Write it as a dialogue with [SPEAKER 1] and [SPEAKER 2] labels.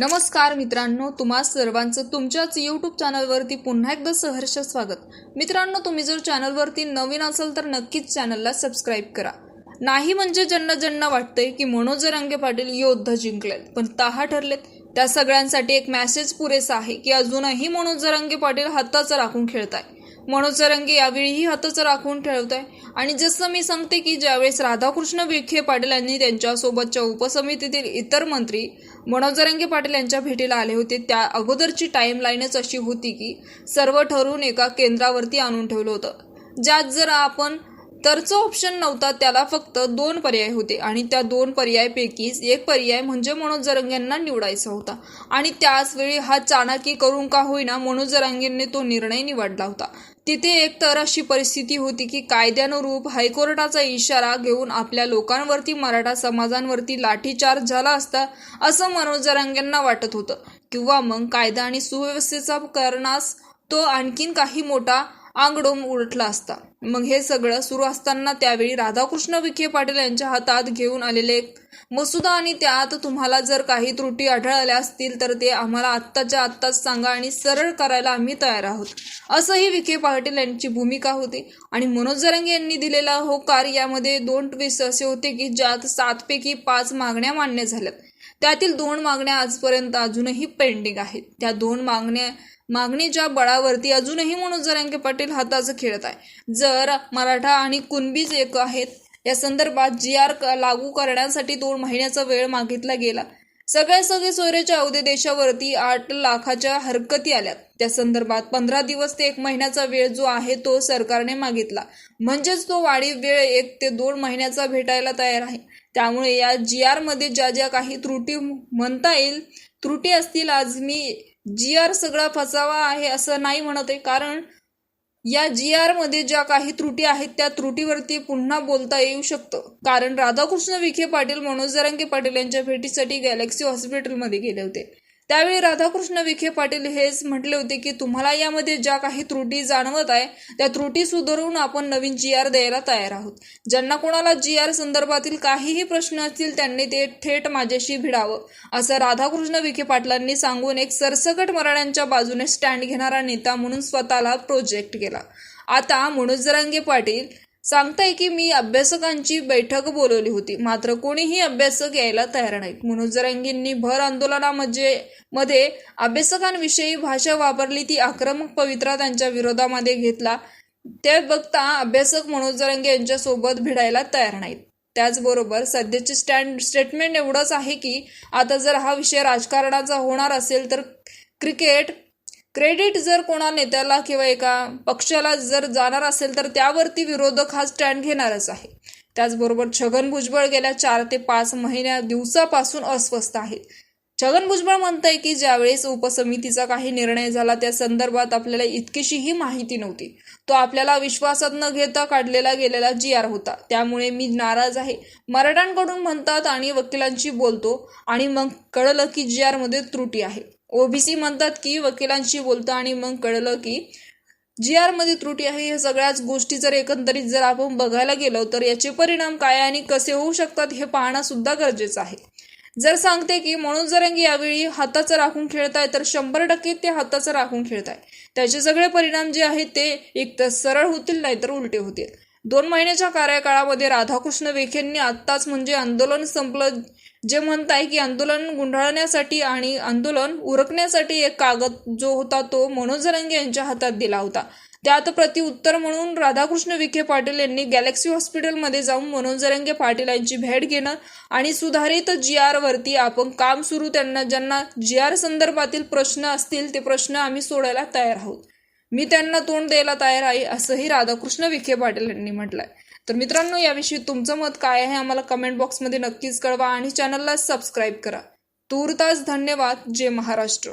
[SPEAKER 1] नमस्कार मित्रांनो तुम्हा सर्वांचं तुमच्याच यूट्यूब चॅनलवरती पुन्हा एकदा सहर्ष स्वागत. मित्रांनो तुम्ही जर चॅनलवरती नवीन असाल तर नक्कीच चॅनलला सबस्क्राईब करा. नाही म्हणजे ज्यांना ज्यांना वाटतंय की मनोज रंगे पाटील योद्धा जिंकलेत पण तहा ठरलेत. त्या सगळ्यांसाठी एक मेसेज पुरेसा आहे की अजूनही मनोज रंगे पाटील हाताचं राखून खेळताय. मनोचरंगी यावेळीही हातच राखून ठेवत आहे आणि जसं मी सांगते की ज्यावेळेस राधाकृष्ण विखे पाटील यांनी त्यांच्यासोबतच्या उपसमितीतील इतर मंत्री मनोजरंगे पाटील यांच्या भेटीला आले होते त्या अगोदरची टाइम लाईनच अशी होती की सर्व ठरवून एका केंद्रावरती आणून ठेवलं होतं. ज्यात जर आपण तरचा ऑप्शन नव्हता त्याला फक्त दोन पर्याय होते. आणि त्या दोन पर्यायपैकी एक पर्याय म्हणजे मनोज निवडायचा होता. आणि त्याच वेळी हा चाणाकी करून का होईना मनोजरंगेंनी तो निर्णय निवडला होता. तिथे एक तर अशी परिस्थिती होती की कायद्यानुरूप हायकोर्टाचा इशारा घेऊन आपल्या लोकांवरती मराठा समाजांवरती लाठीचार्ज झाला असता असं मनोज जरांगेंना वाटत होतं. किंवा मग कायदा आणि सुव्यवस्थेचा करण्यास तो आणखीन काही मोठा आंगडोम उलटला असता. मग हे सगळं सुरू असताना त्यावेळी राधाकृष्ण विखे पाटील यांच्या हातात घेऊन आलेले मसुदा आणि त्यात तुम्हाला जर काही त्रुटी आढळल्या असतील तर ते आम्हाला आत्ताच्या आत्ताच सांगा आणि सरळ करायला आम्ही तयार आहोत. असंही विखे पाटील यांची भूमिका होती आणि मनोज जरंगे यांनी दिलेला होकार यामध्ये दोन ट्विस्ट असे होते की ज्यात सातपैकी पाच मागण्या मान्य झाल्यात. त्यातील दोन मागण्या आजपर्यंत अजूनही पेंडिंग आहेत. त्या दोन मागण्या मागणीच्या बळावरती अजूनही मनोज जरांगे पाटील हाताचं खेळत आहे. जर मराठा आणि कुणबीज एक आहेत या संदर्भात जी आर लागू करण्यासाठी दोन महिन्याचा वेळ मागितला गेला. सगळ्या सगळे सोयऱ्याच्या अवधे देशावरती आठ लाखाच्या हरकती आल्यात. त्या संदर्भात पंधरा दिवस ते एक महिन्याचा वेळ जो आहे तो सरकारने मागितला. म्हणजेच तो वाढीव वेळ एक ते दोन महिन्याचा भेटायला तयार आहे. त्यामुळे या जी आरमध्ये ज्या ज्या काही त्रुटी म्हणता येईल त्रुटी असतील आज मी जी आर सगळा फसावा आहे असं नाही म्हणत आहे. कारण या जी आरमध्ये ज्या काही त्रुटी आहेत त्या त्रुटीवरती पुन्हा बोलता येऊ शकतं. कारण राधाकृष्ण विखे पाटील मनोज जरांगे पाटील यांच्या भेटीसाठी गॅलेक्सी हॉस्पिटलमध्ये गेले होते. त्यावेळी राधाकृष्ण विखे पाटील हेच म्हटले होते की तुम्हाला यामध्ये ज्या काही त्रुटी जाणवत आहे त्या त्रुटी सुधारून आपण नवीन जी आर द्यायला तयार आहोत. ज्यांना कोणाला जी आर संदर्भातील काहीही प्रश्न असतील त्यांनी ते थेट माझ्याशी भिडावं असं राधाकृष्ण विखे पाटलांनी सांगून एक सरसकट मराठ्यांच्या बाजूने स्टँड घेणारा नेता म्हणून स्वतःला प्रोजेक्ट केला. आता मनोज जरांगे पाटील सांगताय की मी अभ्यासकांची बैठक बोलवली होती. मात्र कोणीही अभ्यासक यायला तयार नाहीत. मनोज जरांगेंनी भर आंदोलनामध्ये मध्ये अभ्यासकांविषयी भाषा वापरली ती आक्रमक पवित्रा त्यांच्या विरोधामध्ये घेतला. ते बघता अभ्यासक मनोज जरांगे यांच्यासोबत भिडायला तयार नाहीत. त्याचबरोबर सध्याचे स्टँड स्टेटमेंट एवढंच आहे की आता जर हा विषय राजकारणाचा होणार असेल तर क्रिकेट क्रेडिट जर कोणा नेत्याला किंवा एका पक्षाला जर जाणार असेल तर त्यावरती विरोधक हा स्टँड घेणारच आहे. त्याचबरोबर छगन भुजबळ गेल्या चार ते पाच महिन्या दिवसापासून अस्वस्थ आहेत. छगन भुजबळ म्हणताय की ज्यावेळेस उपसमितीचा काही निर्णय झाला त्या संदर्भात आपल्याला इतकीशीही माहिती नव्हती. तो आपल्याला विश्वासात न घेता काढलेला गेलेला जी आर होता. त्यामुळे मी नाराज आहे. मराठ्यांकडून म्हणतात आणि वकिलांशी बोलतो आणि मग कळलं की जी आरमध्ये त्रुटी आहे. ओबीसी म्हणतात की वकिलांशी बोलतं आणि मग कळलं की जी आरमध्ये त्रुटी आहे या सगळ्याच गोष्टी जर एकंदरीत जर आपण बघायला गेलो तर याचे परिणाम काय आणि कसे होऊ शकतात हे पाहणं सुद्धा गरजेचं आहे. जर सांगते की मनोज जरंगी यावेळी हाताचं राखून खेळताय तर शंभर टक्के ते हाताचं राखून खेळताय. त्याचे सगळे परिणाम जे आहेत ते एक तर सरळ होतील नाहीतर उलटे होतील. दोन महिन्याच्या कार्यकाळामध्ये राधाकृष्ण विखेंनी आत्ताच म्हणजे आंदोलन संपलं जे म्हणताय की आंदोलन गुंडाळण्यासाठी आणि आंदोलन उरकण्यासाठी एक कागद जो होता तो मनोज रंगे यांच्या हातात दिला होता. त्यात प्रतिउत्तर म्हणून राधाकृष्ण विखे पाटील यांनी गॅलेक्सी हॉस्पिटलमध्ये जाऊन मनोज रंगे पाटील यांची भेट घेणं आणि सुधारित जी आर वरती आपण काम सुरू त्यांना ज्यांना जी आर संदर्भातील प्रश्न असतील ते प्रश्न आम्ही सोडायला तयार आहोत. मी त्यांना तोंड द्यायला तयार आहे असंही राधाकृष्ण विखे पाटील यांनी म्हटलंय. तर मित्रांनो याविषयी तुमचं मत काय आहे आम्हाला कमेंट बॉक्समध्ये नक्कीच कळवा आणि चॅनलला सबस्क्राईब करा. तूर्तास धन्यवाद जय महाराष्ट्र.